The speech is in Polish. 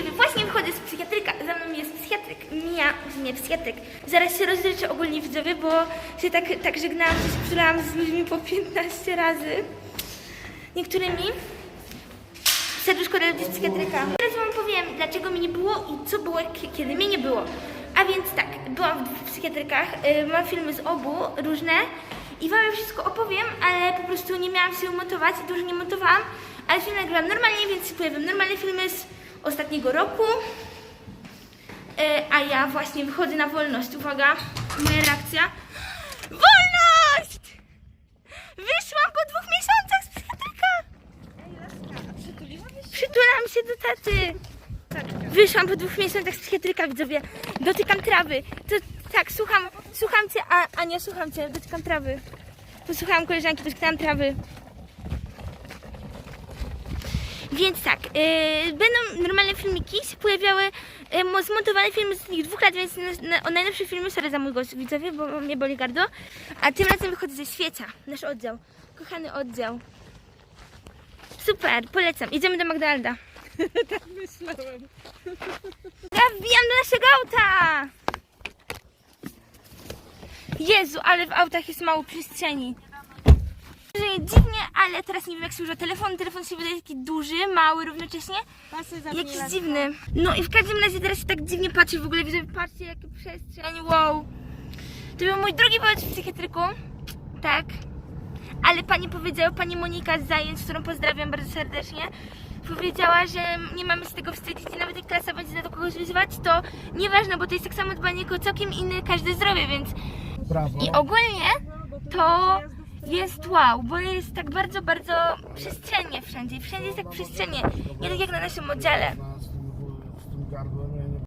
widzowie, właśnie wychodzę z psychiatryka. Za mną jest psychiatryk. Mija, nie psychiatryk. Zaraz się rozliczę ogólnie widzowie, bo się tak, tak żegnałam, że się z ludźmi po 15 razy. Niektórymi. Serduszko dla ludzi z psychiatryka. Teraz wam powiem, dlaczego mnie nie było i co było, kiedy mnie nie było. A więc tak, byłam w psychiatrykach, y, mam filmy z obu, różne i wam wszystko opowiem, ale po prostu nie miałam się montować, dużo nie montowałam, ale film nagrywam normalnie, więc pojawią normalne filmy z ostatniego roku. Y, a ja właśnie wychodzę na wolność. Uwaga, moja reakcja. Wolność! Wyszłam po dwóch miesiącach z psychiatryka! Przytulam się do taty. Wyszłam po dwóch miesiącach z psychiatryka, widzowie. Dotykam trawy. To tak, słucham, słucham cię, a, Ania, słucham cię, dotykam trawy. Posłuchałam koleżanki, dotykałam trawy. Więc tak, yy, będą normalne filmiki, się pojawiały yy, mo- zmontowane filmy z ostatnich dwóch lat, więc na, na, o najnowsze filmy, sorry za mój głos, widzowie, bo mnie boli gardło. A tym razem wychodzę ze świecia, nasz oddział, kochany oddział. Super, polecam. Idziemy do McDonalda. Tak myślałem. Ja wbijam do naszego auta! Jezu, ale w autach jest mało przestrzeni. Dziwnie, ale teraz nie wiem jak się używa telefon. Telefon się wydaje taki duży, mały równocześnie. Pasy za Jakiś dziwny. No i w każdym razie teraz się tak dziwnie patrzy w ogóle. Widzę, patrzcie jakie przestrzeń, wow. To był mój drugi pobyt w psychiatryku. Tak. Ale pani powiedziała, pani Monika z zajęć, którą pozdrawiam bardzo serdecznie, powiedziała, że nie mamy z tego wstydzić i nawet jak klasa będzie za to kogoś wyzywać, to nieważne, bo to jest tak samo dbanie jako całkiem inne każde zdrowie, więc Brawo. i ogólnie to jest wow, bo jest tak bardzo, bardzo przestrzennie wszędzie. Wszędzie jest tak przestrzennie. Nie tak jak na naszym oddziale.